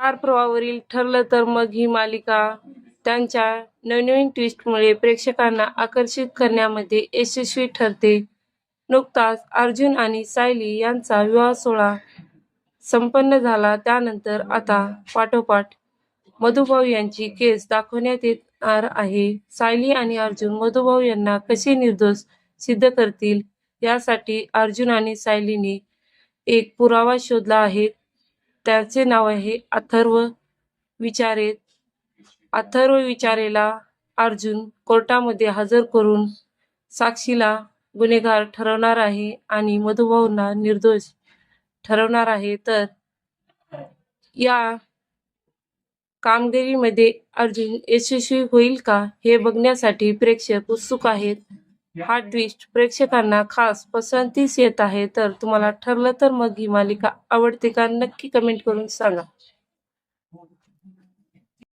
Star प्रवाहावरील ठरलं तर मग ही मालिका त्यांच्या नवनवीन ट्विस्टमुळे प्रेक्षकांना आकर्षित करण्यामध्ये यशस्वी ठरते. नुकताच अर्जुन आणि सायली यांचा विवाह सोहळा संपन्न झाला. त्यानंतर आता पाठोपाठ मधुभाऊ यांची केस दाखवण्यात येणार आहे. सायली आणि अर्जुन मधुभाऊ यांना कसे निर्दोष सिद्ध करतील, यासाठी अर्जुन आणि सायलीने एक पुरावा शोधला आहे. त्याचे नाव आहे अथर्व विचारे. अथर्व विचारेला अर्जुन कोर्टामध्ये हजर करून साक्षीला गुन्हेगार ठरवणार आहे आणि मधुभाऊंना निर्दोष ठरवणार आहे. तर या कामगिरीमध्ये अर्जुन यशस्वी होईल का, हे बघण्यासाठी प्रेक्षक उत्सुक आहेत. हा ट्विस्ट प्रेक्षकांना खास पसंतीस येत आहे. तर तुम्हाला ठरलं तर मग ही मालिका आवडते का? नक्की कमेंट करून सांगा.